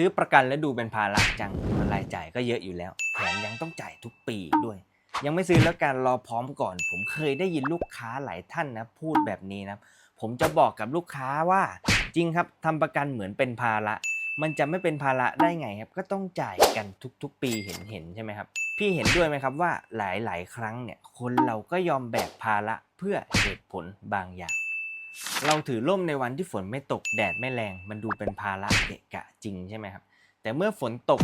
ซื้อประกันแล้วดูเป็นภาระจังรายจ่ายก็เยอะอยู่แล้ว แถมยังต้องจ่ายทุกปีด้วย ยังไม่ซื้อแล้วการรอพร้อมก่อน ผมเคยได้ยินลูกค้าหลายท่านนะพูดแบบนี้นะ ผมจะบอกกับลูกค้าว่า จริงครับทำประกันเหมือนเป็นภาระ มันจะไม่เป็นภาระได้ไงครับ ก็ต้องจ่ายกันทุกๆ ปีเห็นเห็นใช่ไหมครับ พี่เห็นด้วยไหมครับว่าหลายๆ ครั้งเนี่ยคนเราก็ยอมแบกภาระเพื่อเหตุผลบางอย่าง เราถือร่มในวันที่ฝนไม่ตกแดดไม่แรง มันดูเป็นภาระเกะกะจริงใช่ไหมครับ แต่เมื่อฝนตก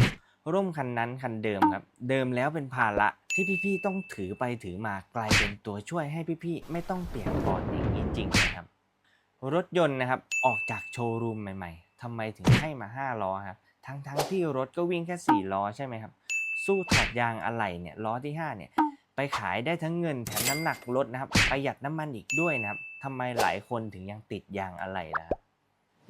ร่มคันนั้นคันเดิมครับ เดิมแล้วเป็นภาระที่พี่ๆต้องถือไปถือมากลายเป็นตัวช่วยให้พี่ๆไม่ต้องเปลี่ยกปอนอย่างนี้จริงนะครับ รถยนต์นะครับออกจากโชว์รูมใหม่ๆทำไมถึงให้มา5ล้อครับทั้งๆที่รถก็วิ่งแค่4ล้อใช่ไหมครับ สู้ถอดยางอะไหล่เนี่ยล้อที่5เนี่ย ไปขายได้ทั้งเงินแถมน้ำหนักลดนะครับประหยัดน้ำมันอีกด้วยนะครับทำไมหลายคนถึงยังติดยางอะไหล่ล่ะครับ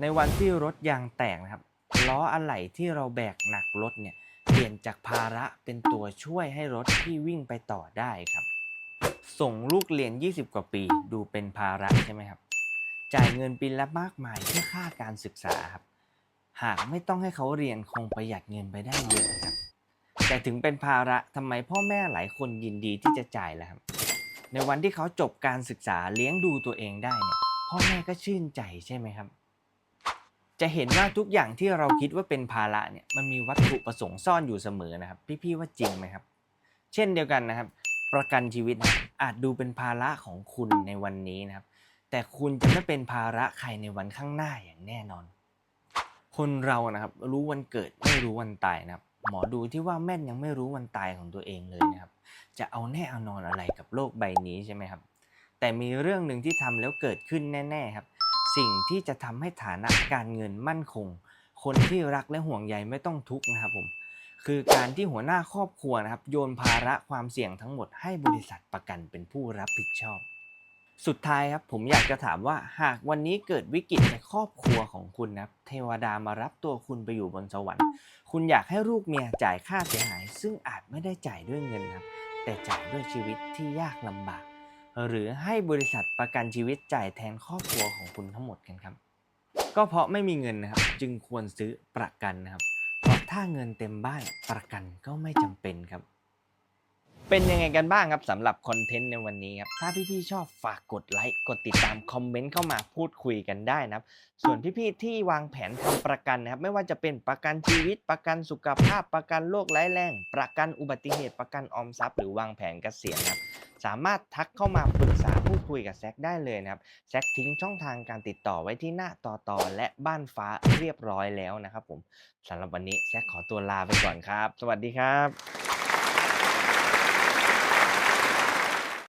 ในวันที่รถยางแตกนะครับล้ออะไหล่ที่เราแบกหนักรถเนี่ยเปลี่ยนจากภาระเป็นตัวช่วยให้รถที่วิ่งไปต่อได้ครับ ส่งลูกเรียน 20 กว่าปี ดูเป็นภาระใช่ไหมครับ จ่ายเงินปีละมากมายเพื่อค่าการศึกษาครับ หากไม่ต้องให้เขาเรียนคงประหยัดเงินไปได้เยอะครับ แต่ถึงเป็นภาระทำไมพ่อแม่หลายคนยินดีที่จะจ่ายล่ะครับ ในวันที่เขาจบการศึกษาเลี้ยงดูตัวเองได้เนี่ยพ่อแม่ก็ชื่นใจใช่ไหมครับ จะเห็นว่าทุกอย่างที่เราคิดว่าเป็นภาระเนี่ยมันมีวัตถุประสงค์ซ่อนอยู่เสมอนะครับ พี่ๆว่าจริงไหมครับ เช่นเดียวกันนะครับ ประกันชีวิตอาจดูเป็นภาระของคุณในวันนี้นะครับ แต่คุณจะไม่เป็นภาระใครในวันข้างหน้าอย่างแน่นอน คนเรานะครับรู้วันเกิดไม่รู้วันตายนะครับ หมอดูที่ว่าแม่นยังไม่รู้วันตายของตัวเองเลยนะครับ จะเอาแน่เอานอนอะไรกับโลกใบนี้ใช่ไหมครับ แต่มีเรื่องหนึ่งที่ทำแล้วเกิดขึ้นแน่ ๆครับ สิ่งที่จะทำให้ฐานะการเงินมั่นคง คนที่รักและห่วงใยไม่ต้องทุกข์นะครับผมคือการที่หัวหน้าครอบครัวนะครับ โยนภาระความเสี่ยงทั้งหมดให้บริษัทประกันเป็นผู้รับผิดชอบ สุดท้ายครับผมอยากจะถามว่าหากวันนี้เกิดวิกฤตในครอบครัวของคุณนะครับเทวดามารับตัวคุณไปอยู่บนสวรรค์ คุณอยากให้ลูกเมียจ่ายค่าเสียหาย ซึ่งอาจไม่ได้จ่ายด้วยเงินครับแต่จ่ายด้วยชีวิตที่ยากลำบาก หรือให้บริษัทประกันชีวิตจ่ายแทนครอบครัวของคุณทั้งหมดกันครับ ก็เพราะไม่มีเงินนะครับจึงควรซื้อประกันนะครับเพราะถ้าเงินเต็มบ้านประกันก็ไม่จำเป็นครับ เป็นยังไงกันบ้างครับสำหรับคอนเทนต์ในวันนี้ครับ ถ้าพี่ๆชอบฝากกดไลค์ กดติดตาม คอมเมนต์เข้ามาพูดคุยกันได้นะครับ ส่วนพี่ๆที่วางแผนทำประกันนะครับ ไม่ว่าจะเป็นประกันชีวิต ประกันสุขภาพ ประกันโรคร้ายแรง ประกันอุบัติเหตุ ประกันออมทรัพย์ หรือวางแผนเกษียณครับ สามารถทักเข้ามาปรึกษาพูดคุยกับแซกได้เลยนะครับ แซกทิ้งช่องทางการติดต่อไว้ที่หน้าต่อต่อและบ้านฟ้าเรียบร้อยแล้วนะครับผมสำหรับวันนี้แซกขอตัวลาไปก่อนครับ สวัสดีครับ